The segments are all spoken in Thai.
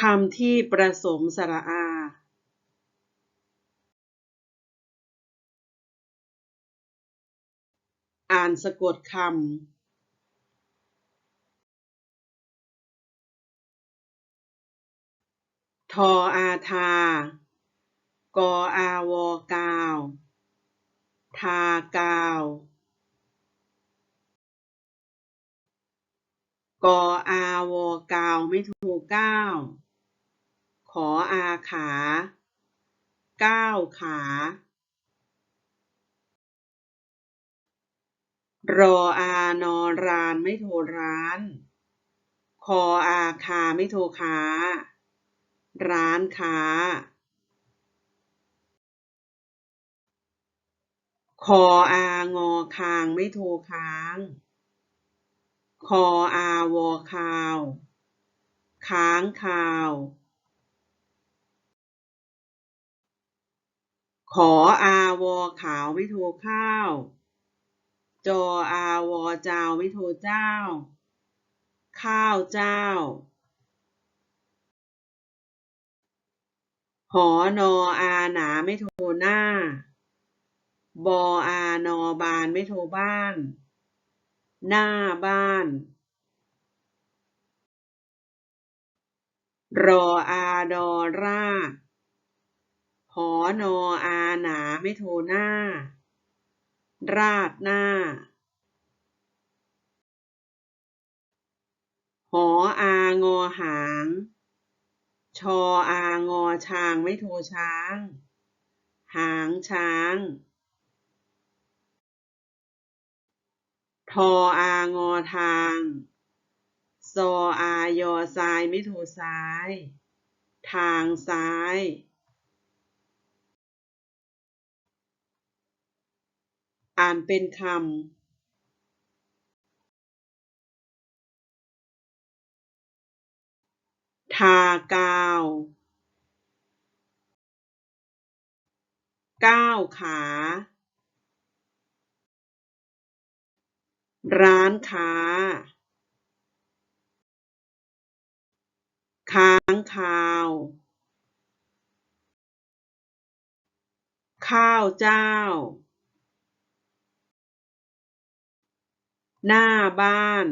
คำที่ประสมสระอาอ่านสะกดคำ ทออาทา กออาวอกาว ทากาว กออาวอกาวไม่ถูกเก้า ขออาขาเก้าขารออานอรานไม่โทรร้าน คออาคาไม่โทรค้า ร้านค้า คออางอคางไม่โทรค้าง คออาวอคาว ค้างคาว ขออาวอขาวไม่โทรข้าว จออาวอจ้าไม่โทรเจ้า ข้าวเจ้า หอนออาหนาไม่โทรหน้า บออานอบานไม่โทรบ้าน หน้าบ้าน รออาดอราดห อนออาหนาไม่โทรหน้า ราดหน้า หออางอหาง ชออางอช้างไม่โทรช้าง หางช้างทออางอทางซออายอซ้ายไม่โทรซ้าย ทางซ้าย อ่านเป็นคำทากาว ก้าวขา ร้านค้า ค้างคาว ข้าวเจ้า หน้าบ้าน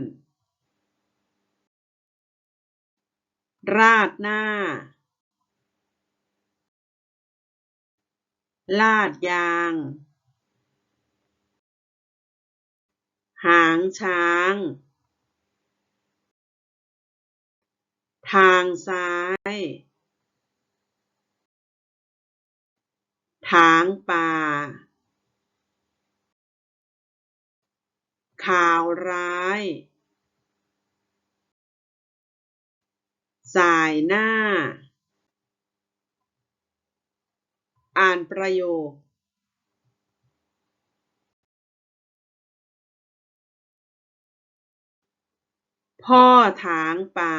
ราดหน้า ลาดยาง หางช้าง ทางซ้ายถางป่า ข่าวร้าย สายหน้า อ่านประโยค พ่อถางป่า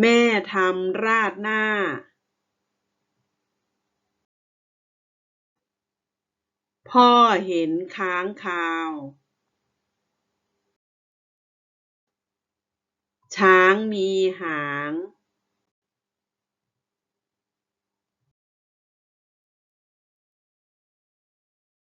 แม่ทำราดหน้า พ่อเห็นค้างคาว ช้างมีหาง